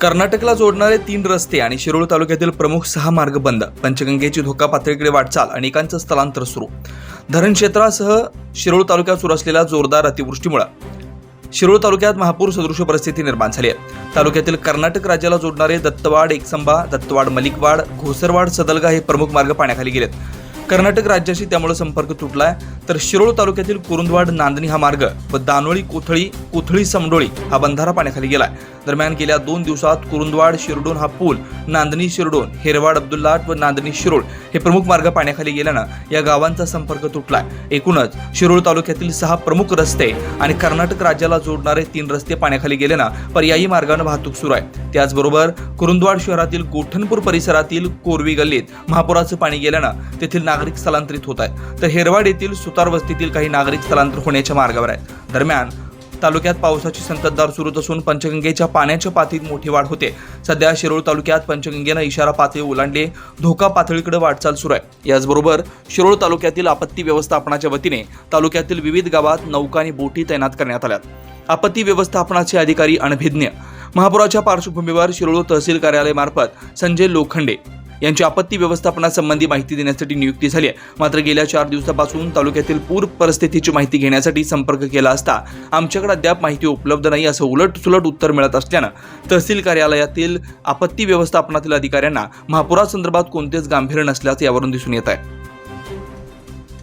कर्नाटकला जोडणारे तीन रस्ते आणि शिरोळ तालुक्यातील प्रमुख सहा मार्ग बंद. पंचगंगेची धोका पातळीकडे वाटचाल अनेकांचं स्थलांतर सुरू. धरण क्षेत्रासह शिरोळ तालुक्यात सुरू असलेल्या जोरदार अतिवृष्टीमुळे शिरोळ तालुक्यात महापूर सदृश परिस्थिती निर्माण झाली आहे. तालुक्यातील कर्नाटक राज्याला जोडणारे दत्तवाड एकसंबा दत्तवाड मलिकवाड घोसरवाड सदलगा हे प्रमुख मार्ग पाण्याखाली गेलेत. कर्नाटक राज्याशी त्यामुळे संपर्क तुटलाय. तर शिरोळ तालुक्यातील कुरुंदवाड नांदणी हा मार्ग व दानोळी कोथळी कोथळी समडोळी हा बंधारा पाण्याखाली गेलाय. दरम्यान गेल्या दोन दिवसात कुरुंदवाड शिरडोन हा पूल नांदणी शिरडोन हेरवाड अब्दुल्लाट व नांदणी शिरोळ हे प्रमुख मार्ग पाण्याखाली गेल्यानं या गावांचा संपर्क तुटलाय. एकूणच शिरोळ तालुक्यातील सहा प्रमुख रस्ते आणि कर्नाटक राज्याला जोडणारे तीन रस्ते पाण्याखाली गेल्यानं पर्यायी मार्गानं वाहतूक सुरू आहे. त्याचबरोबर कुरुंदवाड शहरातील गोठणपूर परिसरातील कोरवी गल्लीत महापुराचं पाणी गेल्यानं तेथील नागरिक स्थलांतरित होत आहेत. तर हेरवाड येथील सुतार वस्तीतील काही नागरिक स्थलांतर होण्याच्या मार्गावर आहेत. दरम्यान तालुक्यात पावसाची संततधार सुरूच असून पंचगंगेच्या पाण्याच्या पातळीत मोठी वाढ होते. सध्या शिरोळ तालुक्यात पंचगंगेनं इशारा पातळी ओलांडली. धोका पातळीकडे वाटचाल सुरू आहे. याचबरोबर शिरोळ तालुक्यातील आपत्ती व्यवस्थापनाच्या वतीने तालुक्यातील विविध गावात नौका आणि बोटी तैनात करण्यात आल्यात. आपत्ती व्यवस्थापनाचे अधिकारी अनभिज्ञ महापुराच्या पार्श्वभूमीवर शिरोळ तहसील कार्यालयामार्फत संजय लोखंडे यांची आपत्ती व्यवस्थापनासंबंधी माहिती देण्यासाठी नियुक्ती झाली आहे. मात्र गेल्या चार दिवसापासून तालुक्यातील पूर परिस्थितीची माहिती घेण्यासाठी संपर्क केला असता आमच्याकडे अद्याप माहिती उपलब्ध नाही असं उलट सुलट उत्तर मिळत असल्यानं तहसील कार्यालयातील आपत्ती व्यवस्थापनातील अधिकाऱ्यांना महापुरासंदर्भात कोणतेच गांभीर्य नसल्याचं यावरून दिसून येत आहे.